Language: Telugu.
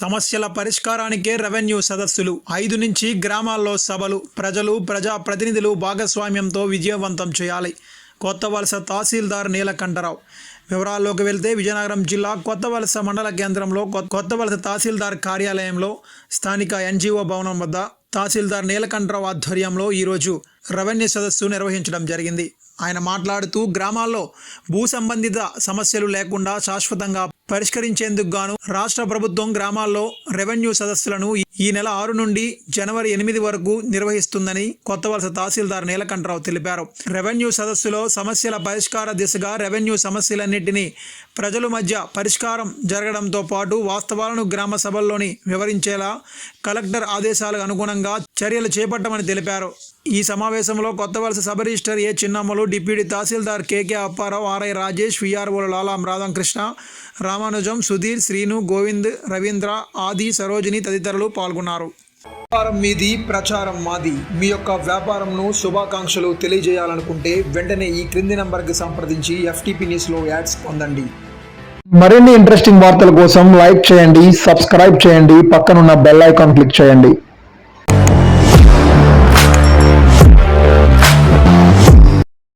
సమస్యల పరిష్కారానికే రెవెన్యూ సదస్సులు. ఐదు నుంచి గ్రామాల్లో సభలు ప్రజలు ప్రజా ప్రతినిధులు భాగస్వామ్యంతో విజయవంతం చేయాలి. కొత్త వలస తహసీల్దార్ నీలకంఠరావు. వివరాల్లోకి వెళ్తే విజయనగరం జిల్లా కొత్త వలస మండల కేంద్రంలో కొత్త వలస తహసీల్దార్ కార్యాలయంలో స్థానిక ఎన్జిఓ భవనం వద్ద తహసీల్దార్ నీలకంఠరావు ఆధ్వర్యంలో ఈరోజు రెవెన్యూ సదస్సు నిర్వహించడం జరిగింది. ఆయన మాట్లాడుతూ గ్రామాల్లో భూ సంబంధిత సమస్యలు లేకుండా శాశ్వతంగా పరిష్కరించేందుకు గాను రాష్ట్ర ప్రభుత్వం గ్రామాల్లో రెవెన్యూ సదస్సులను ఈ నెల ఆరు నుండి జనవరి ఎనిమిది వరకు నిర్వహిస్తుందని కొత్త వలస తహసీల్దార్ నీలకంఠరావు తెలిపారు. రెవెన్యూ సదస్సులో సమస్యల పరిష్కార దిశగా రెవెన్యూ సమస్యలన్నింటినీ ప్రజల మధ్య పరిష్కారం జరగడంతో పాటు వాస్తవాలను గ్రామ సభల్లోని వివరించేలా కలెక్టర్ ఆదేశాలకు అనుగుణంగా చర్యలు చేపట్టమని తెలిపారు. ఈ సమావేశంలో Kothavalasa sub registrar A Chinnammalu deputy tahsildar KK Apparao RI Rajesh విఆర్ఓలు Lalam Radhakrishna Ramanujam Sudheer Srinu Govind Ravindra Adi Sarojini తదితరులు పాల్గొన్నారు. వ్యాపారం మీది ప్రచారం మాది. మీ యొక్క వ్యాపారంను శుభాకాంక్షలు తెలియజేయాలనుకుంటే వెంటనే ఈ క్రింది నంబర్కి సంప్రదించి ఎఫ్టీపీ న్యూస్లో యాడ్స్ పొందండి. మరిన్ని ఇంట్రెస్టింగ్ వార్తల కోసం లైక్ చేయండి సబ్స్క్రైబ్ చేయండి పక్కనున్న బెల్ ఐకాన్ క్లిక్ చేయండి.